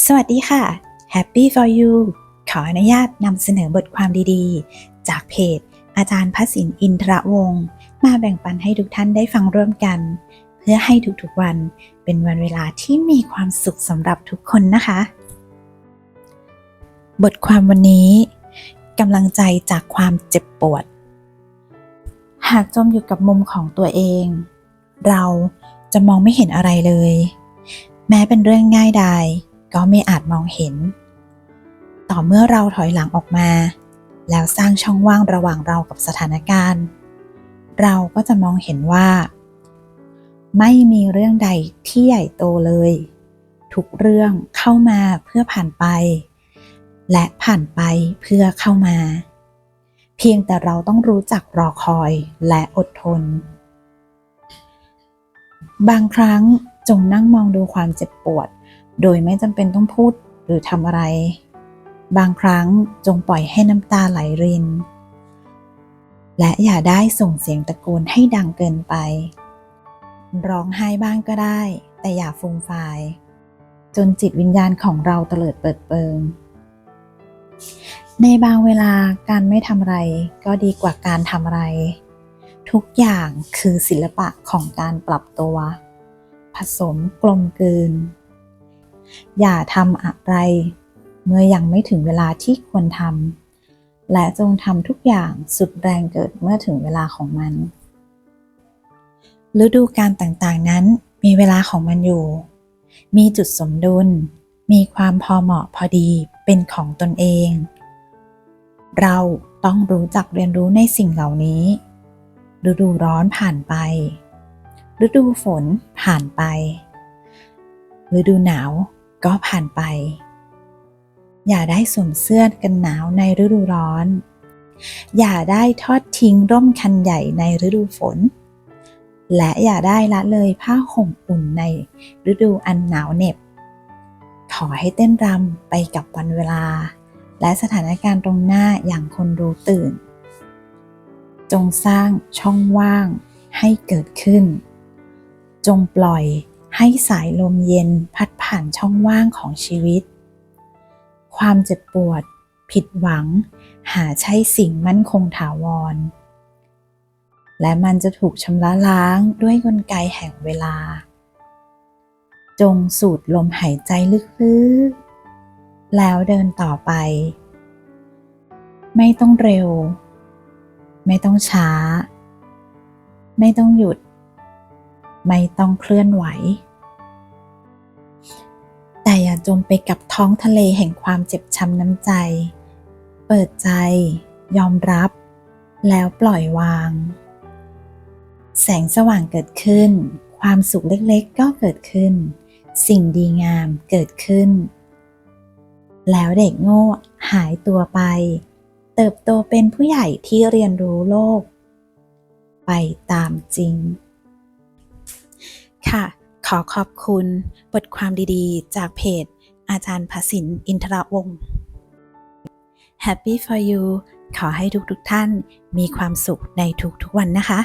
สวัสดีค่ะ Happy for you ขออนุญาตนำเสนอบทความดีๆ จากเพจ อาจารย์พระสินอินทรวงศ์มาแบ่งปันให้ทุกท่านได้ฟังร่วมกัน เพื่อให้ทุกๆวันเป็นวันเวลาที่มีความสุขสำหรับทุกคนนะคะ บทความวันนี้กำลังใจจากความเจ็บปวด หากจมอยู่กับมุมของตัวเอง เราจะมองไม่เห็นอะไรเลย แม้เป็นเรื่องง่ายดาย ก็ไม่อาจมองเห็น ต่อเมื่อเราถอยหลังออกมา แล้วสร้างช่องว่างระหว่างเรากับสถานการณ์ เราก็จะมองเห็นว่า ไม่มีเรื่องใดที่ใหญ่โตเลย ทุกเรื่องเข้ามาเพื่อผ่านไป และผ่านไปเพื่อเข้ามา เพียงแต่เราต้องรู้จักรอคอยและอดทนบางครั้งจงนั่งมองดูความเจ็บปวด โดยไม่จำเป็นต้องพูดหรือทำอะไร บางครั้งจงปล่อยให้น้ำตาไหลริน และอย่าได้ส่งเสียงตะโกนให้ดังเกินไป ร้องไห้บ้างก็ได้ แต่อย่าฟูมฟาย จนจิตวิญญาณของเราเตลิดเปิดเปิง ในบางเวลาการไม่ทำอะไรก็ดีกว่าการทำอะไร ทุกอย่างคือศิลปะของการปรับตัว ผสมกลมกลืน อย่าทำอะไร เมื่อยังไม่ถึงเวลาที่ควรทำและจงทำทุกอย่างสุดแรงเกิดเมื่อถึงเวลาของมัน ฤดูการต่างๆนั้นมีเวลาของมันอยู่ มีจุดสมดุล มีความพอเหมาะพอดีเป็นของตนเอง เราต้องรู้จักเรียนรู้ในสิ่งเหล่านี้ ฤดูร้อนผ่านไป ฤดูฝนผ่านไป ฤดูหนาว ก็ผ่านไป อย่าได้สวมเสื้อกันหนาวในฤดูร้อน อย่าได้ทอดทิ้งร่มคันใหญ่ในฤดูฝน และอย่าได้ละเลยผ้าห่มอุ่นในฤดูอันหนาวเหน็บ ขอให้เต้นรำไปกับวันเวลา และสถานการณ์ตรงหน้าอย่างคนรู้ตื่น จงสร้างช่องว่างให้เกิดขึ้น จงปล่อย ให้สายลมเย็นพัดผ่านช่องว่างของชีวิต ความเจ็บปวด ผิดหวัง หาใช่สิ่งมั่นคงถาวร และมันจะถูกชำระล้างด้วยกลไกแห่งเวลา จงสูดลมหายใจลึกๆ แล้วเดินต่อไป ไม่ต้องเร็ว ไม่ต้องช้า ไม่ต้องหยุดไม่ต้องเคลื่อนไหว จมไปกับท้องทะเลแห่งความเจ็บช้ำน้ำใจ เปิดใจ ยอมรับ แล้วปล่อยวาง แสงสว่างเกิดขึ้น ความสุขเล็กๆ ก็เกิดขึ้น สิ่งดีงามเกิดขึ้น แล้วเด็กโง่หายตัวไป เติบโตเป็นผู้ใหญ่ที่เรียนรู้โลก ไปตามจริง อขอบคุณบทความดีๆ จากเพจ อาจารย์ภสินอินทรวงศ์ Happy for you ขอให้ทุกๆท่านมีความสุขในทุกๆวันนะคะ